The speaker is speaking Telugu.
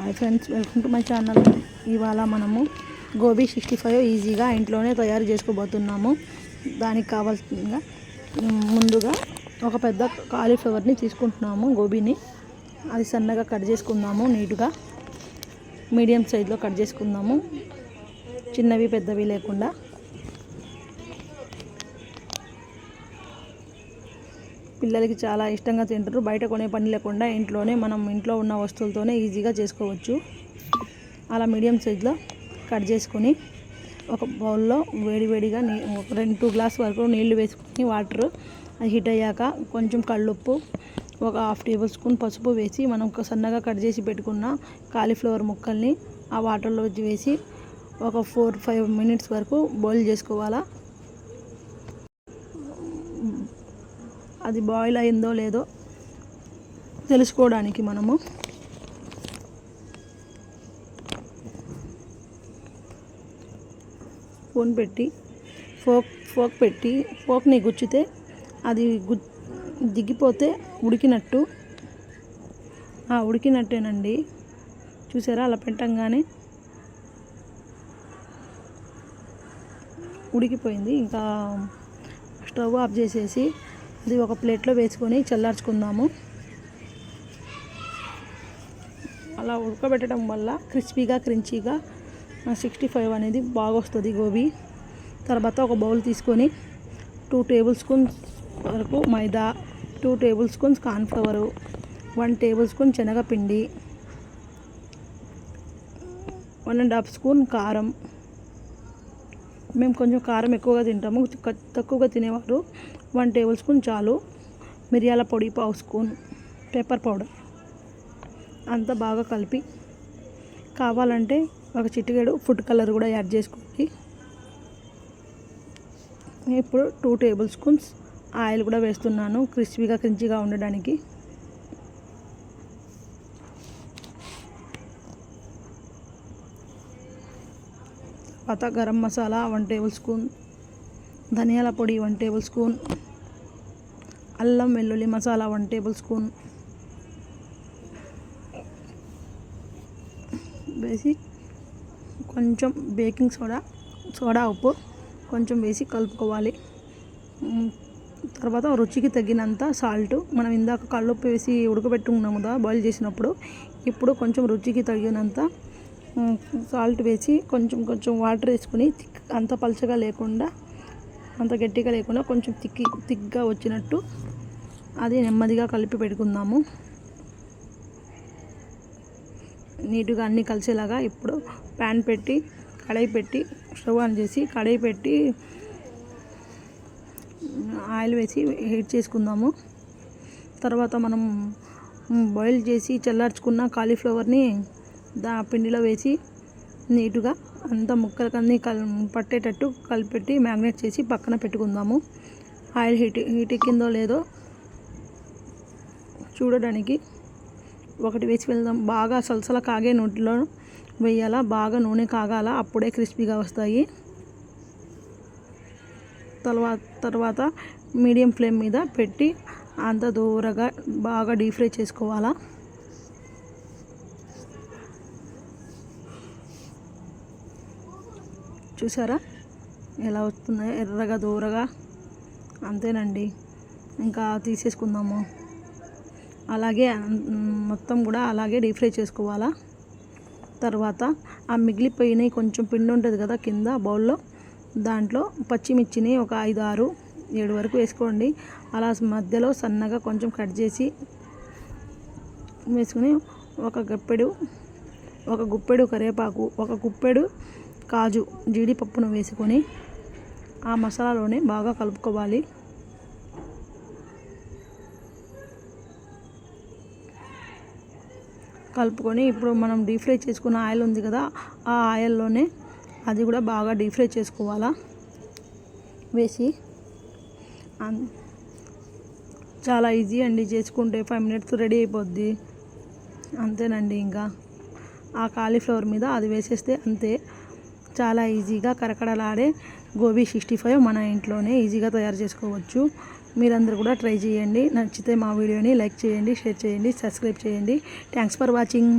Hi friends welcome to my channel ఇవాళ మనము గోబీ సిక్స్టీ ఫైవ్ ఈజీగా ఇంట్లోనే తయారు చేసుకోబోతున్నాము. దానికి కావాల్సిన ముందుగా ఒక పెద్ద కాలీఫ్లవర్ని తీసుకుంటున్నాము గోబీని. అది సన్నగా కట్ చేసుకుందాము నీట్గా. మీడియం సైజులో కట్ చేసుకుందాము. చిన్నవి పెద్దవి లేకుండా. పిల్లలకి చాలా ఇష్టంగా తింటారు. బయట కొనే పని లేకుండా ఇంట్లోనే మనం ఇంట్లో ఉన్న వస్తువులతోనే ఈజీగా చేసుకోవచ్చు. అలా మీడియం సైజులో కట్ చేసుకొని ఒక బౌల్లో వేడివేడిగా నీ ఒక రెండు టూ గ్లాస్ వరకు నీళ్ళు వేసుకొని వాటర్. అది హీట్ అయ్యాక కొంచెం కళ్ళుప్పు ఒక హాఫ్ టేబుల్ స్పూన్ పసుపు వేసి మనం ఒక సన్నగా కట్ చేసి పెట్టుకున్న కాలీఫ్లవర్ ముక్కల్ని ఆ వాటర్లో వేసి ఒక ఫోర్ ఫైవ్ మినిట్స్ వరకు బాయిల్ చేసుకోవాలా. అది బాయిల్ అయిందో లేదో తెలుసుకోవడానికి మనము. స్పూన్ పెట్టి ఫోక్ ఫోక్ పెట్టి ఫోక్ని గుచ్చితే అది గు దిగిపోతే ఉడికినట్టు. ఉడికినట్టేనండి. చూసారా? అలా పెట్టంగానే ఉడికిపోయింది. ఇంకా స్టవ్ ఆఫ్ చేసేసి అది ఒక ప్లేట్లో వేసుకొని చల్లార్చుకుందాము. అలా ఉడకబెట్టడం వల్ల క్రిస్పీగా క్రించీగా సిక్స్టీ ఫైవ్ అనేది బాగా వస్తుంది గోబీ. తర్వాత ఒక బౌల్ తీసుకొని టూ టేబుల్ స్పూన్స్ వరకు maida two tablespoons cornflour one tablespoon శనగపిండి వన్ అండ్ హాఫ్ స్పూన్ కారం మేము కొంచెం కారం ఎక్కువగా తింటాము తక్కువగా తినేవారు. వన్ టేబుల్ స్పూన్ చాలు మిరియాల పొడి పావు స్పూన్ పెప్పర్ పౌడర్. అంతా బాగా కలిపి కావాలంటే ఒక చిటికెడు ఫుడ్ కలర్ కూడా యాడ్ చేసుకోండి. ఇప్పుడు టూ టేబుల్ స్పూన్స్ ఆయిల్ కూడా వేస్తున్నాను క్రిస్పీగా క్రించిగా ఉండడానికి. తర్వాత garam masala one table spoon ధనియాల పొడి వన్ టేబుల్ స్పూన్ అల్లం వెల్లుల్లి మసాలా వన్ టేబుల్ స్పూన్ వేసి కొంచెం బేకింగ్ సోడా సోడా ఉప్పు కొంచెం వేసి కలుపుకోవాలి. తర్వాత రుచికి తగినంత సాల్ట్. మనం ఇందాక కళ్ళుప్పు వేసి ఉడకబెట్టుకున్నాము కదా బాయిల్ చేసినప్పుడు. ఇప్పుడు కొంచెం రుచికి తగినంత సాల్ట్ వేసి కొంచెం కొంచెం వాటర్ వేసుకొని థిక్ అంత పలచగా లేకుండా అంత గట్టిగా లేకుండా కొంచెం తిక్కి థిక్గా వచ్చినట్టు అది నెమ్మదిగా కలిపి పెట్టుకుందాము. నీటుగా అన్నీ కలిసేలాగా ఇప్పుడు ప్యాన్ పెట్టి కడాయి పెట్టి స్టవ్ ఆన్ చేసి కడాయి పెట్టి ఆయిల్ వేసి హీట్ చేసుకుందాము. తర్వాత మనం బాయిల్ చేసి చల్లార్చుకున్న కాలీఫ్లవర్ని దా పిండిలో వేసి నీట్గా అంత ముక్కలకి అన్నీ కల్ పట్టేటట్టు కలిపెట్టి మ్యాగ్నేట్ చేసి పక్కన పెట్టుకుందాము. ఆయిల్ హీట్ హీట్ ఎక్కిందో లేదో చూడడానికి. ఒకటి వేసి వెళ్దాం. బాగా సలసల కాగే నూనెలో వేయాలా? బాగా నూనె కాగాల? అప్పుడే క్రిస్పీగా వస్తాయి. తర్వాత తర్వాత మీడియం ఫ్లేమ్ మీద పెట్టి అంత దూరగా బాగా డీప్ ఫ్రై చేసుకోవాలా? చూసారా ఎలా వస్తున్నాయో ఎర్రగా దూరగా. అంతేనండి. ఇంకా తీసేసుకుందాము. అలాగే మొత్తం కూడా అలాగే డీప్ ఫ్రై చేసుకోవాలా? తర్వాత ఆ మిగిలిపోయినవి కొంచెం పిండి ఉంటుంది కదా కింద బౌల్లో దాంట్లో పచ్చిమిర్చిని ఒక ఐదు ఆరు ఏడు వరకు వేసుకోండి. అలా మధ్యలో సన్నగా కొంచెం కట్ చేసి వేసుకుని ఒక గప్పెడు ఒక గుప్పెడు కరివేపాకు ఒక గుప్పెడు కాజు జీడిపప్పును వేసుకొని ఆ మసాలాలోనే బాగా కలుపుకోవాలి. కలుపుకొని ఇప్పుడు మనం డీప్ ఫ్రై చేసుకున్న ఆయిల్ ఉంది కదా ఆ ఆయిల్లోనే అది కూడా బాగా డీప్ ఫ్రై చేసుకోవాలా. వేసి చాలా ఈజీ అండి చేసుకుంటే ఫైవ్ మినిట్స్ రెడీ అయిపోద్ది. అంతేనండి ఇంకా. ఆ కాలీఫ్లవర్ మీద అది వేసేస్తే అంతే. చాలా ఈజీగా కరకడలాడే గోబీ సిక్స్టీ ఫైవ్ మన ఇంట్లోనే ఈజీగా తయారు చేసుకోవచ్చు. మీరందరూ కూడా ట్రై చేయండి. నచ్చితే మా వీడియోని లైక్ చేయండి షేర్ చేయండి సబ్స్క్రైబ్ చేయండి. Thanks for watching.